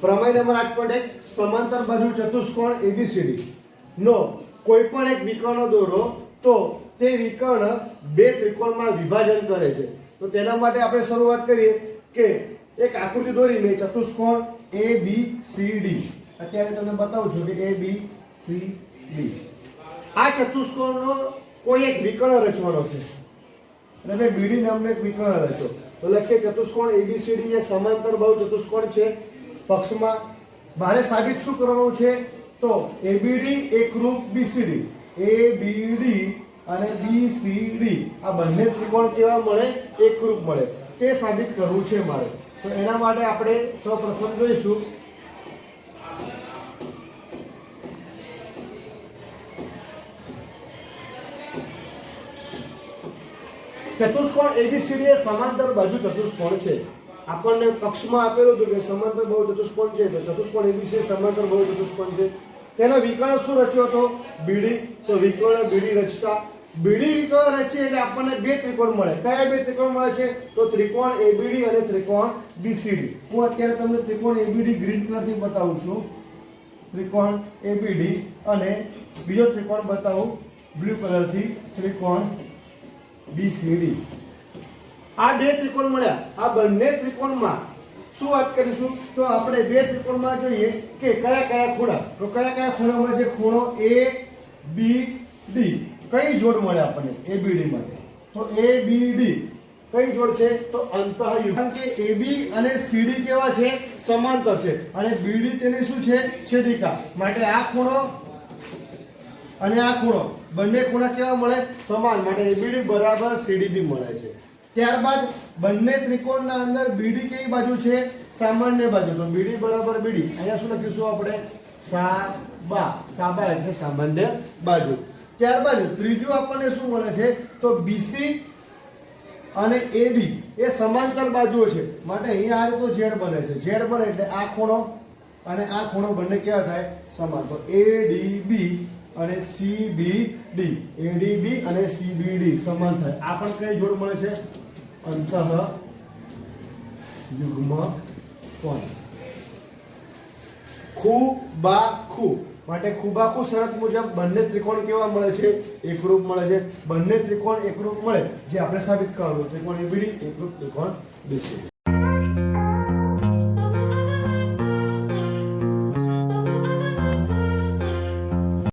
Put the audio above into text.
પ્રમેય નંબર આઠ પોઈન્ટ એક, સમાંતર બાજુ ચતુષ્કોણ એબીસીડી નો કોઈ પણ એક વિકર્ણ દોરો, તો તે વિકર્ણ બે ત્રિકોણમાં વિભાજન કરે છે. તો તેના માટે આપણે શરૂઆત કરીએ કે એક આકૃતિ દોરી મેં, ચતુષ્કોણ એ બી સી ડી અત્યારે તમને બતાવું છું કે એ બી સી ડી આ ચતુષ્કોણનો કોઈ એક વિકર્ણ રચવાનો છે. અને મેં બીડી નામનો એક વિકર્ણ રચ્યો. તો લખીએ ચતુષ્કોણ એબીસીડી એ સમાંતર બહુ ચતુષ્કોણ છે. પક્ષમાં મારે સાબિત શું કરવાનું છે? તો એબીડી એકરૂપ બીસીડી એબીડી અને બીસીડી આ બંને ત્રિકોણ કેવા મળે? એકરૂપ મળે. તે સાબિત કરવું છે મારે. તો એના માટે આપણે સૌપ્રથમ જોઈશું. ચતુષ્કોણ એબીસીડી એ સમાંતર બાજુ ચતુષ્કોણ છે. આપણને પક્ષમાં આપેલું હતું કે સમાંતર બહુ ચતુષ્કોણ છે, તો ચતુષ્કોણ છે સમાંતર બહુ ચતુષ્કોણ છે. તેનો વિકર્ણ શું રચ્યો હતો? બીડી. તો વિકર્ણ બીડી રચતા. બીડી વિકર્ણ રચે એટલે આપણને બે ત્રિકોણ મળે. કયા બે ત્રિકોણ મળે છે? તો ત્રિકોણ એબીડી અને ત્રિકોણ બીસીડી હું અત્યારે તમને ત્રિકોણ એબીડી ગ્રીન કલરથી બતાવું છું. ત્રિકોણ એબીડી અને બીજો ત્રિકોણ બતાવું, બ્લુ કલરથી ત્રિકોણ બીસીડી આ બે ત્રિકોણ મળ્યા. આ બંને ત્રિકોણમાં શું વાત કરીશું? તો આપણે બે ત્રિકોણમાં જોઈએ કે કયા કયા ખૂણા? તો કયા કયા ખૂણામાં છે ખૂણો એ બી ડી કઈ જોડ મળે આપણને એ બી ડી માટે? તો એ બી ડી કઈ જોડ છે? તો અંતઃયુગ કારણ કે એબી અને સીડી કેવા છે? સમાંતર છે. અને BD તેની શું છે? છેદિકા. માટે આ ખૂણો અને આ ખૂણો. બંને ખૂણા કેવા મળે? સમાન. માટે એબીડી બરાબર CDB મળે છે. ત્યારબાદ બંને ત્રિકોણના અંદર બીડી કઈ બાજુ છે? સામાન્ય બાજુ. તો બીડી બરાબર બીડી. અહીંયા શું લખીશું આપણે? સાબા. સાબા એટલે સામાન્ય બાજુ. ત્યારબાદ ત્રીજું આપણને શું મળે છે? તો બીસી અને એડી એ સમાંતર બાજુઓ છે. માટે અહીંયા આ રીતે ઝેડ બને છે. ઝેડ બને એટલે આ ખૂણો અને આ ખૂણો બંને કેવા થાય? સમાન. તો એડીબી અને સીબીડી એડીબી અને સીબીડી સમાન થાય. આ પણ કઈ જોડ મળે છે? અંતઃ યુગ્મ પણ ખૂબાખુ. માટે ખૂબાખુ શરત મુજબ બંને ત્રિકોણ કેવા મળે છે? એકરૂપ મળે છે. બંને ત્રિકોણ એકરૂપ મળે, જે આપણે સાબિત કરવાનું. ત્રિકોણ એબીડી એકરૂપ ત્રિકોણ બીસીડી